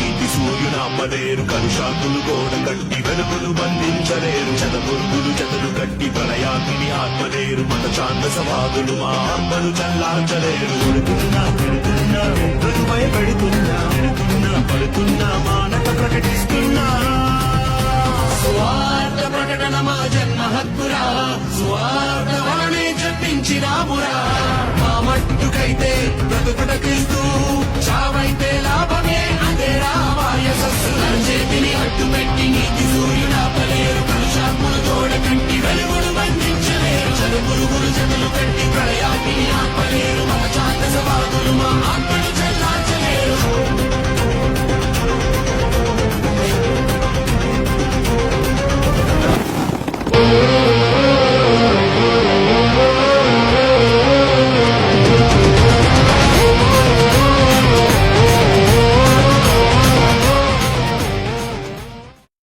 ఆపలేరు కలుషాకులు గోడ కట్టి వెలుగులు బంధించలేరు. చదపురుగులు జతలు కట్టి ప్రళయాగ్ని ఆత్మలేరు. మన ఛాందసవాదులు మా అమ్మలు చల్లార్చలేరు. కొడుతున్నా పెడుతున్నా వెంట్రుకు భయపెడుతున్నా పెడుతున్నా పడుతున్నా మానత ప్రకటిస్తున్నా. స్వార్థ ప్రకటన మా జన్మ హక్కురా. స్వార్థ నీతి నీతి సూర్యుడాపలేరు కలుషాత్మను తోడ కంటి వెలుగును బంధించలేరు చదువులు గురు జతలు కట్టి ప్రళయాన్ని ఆపలేరు మన చాందసవాదులు మా ఆత్మ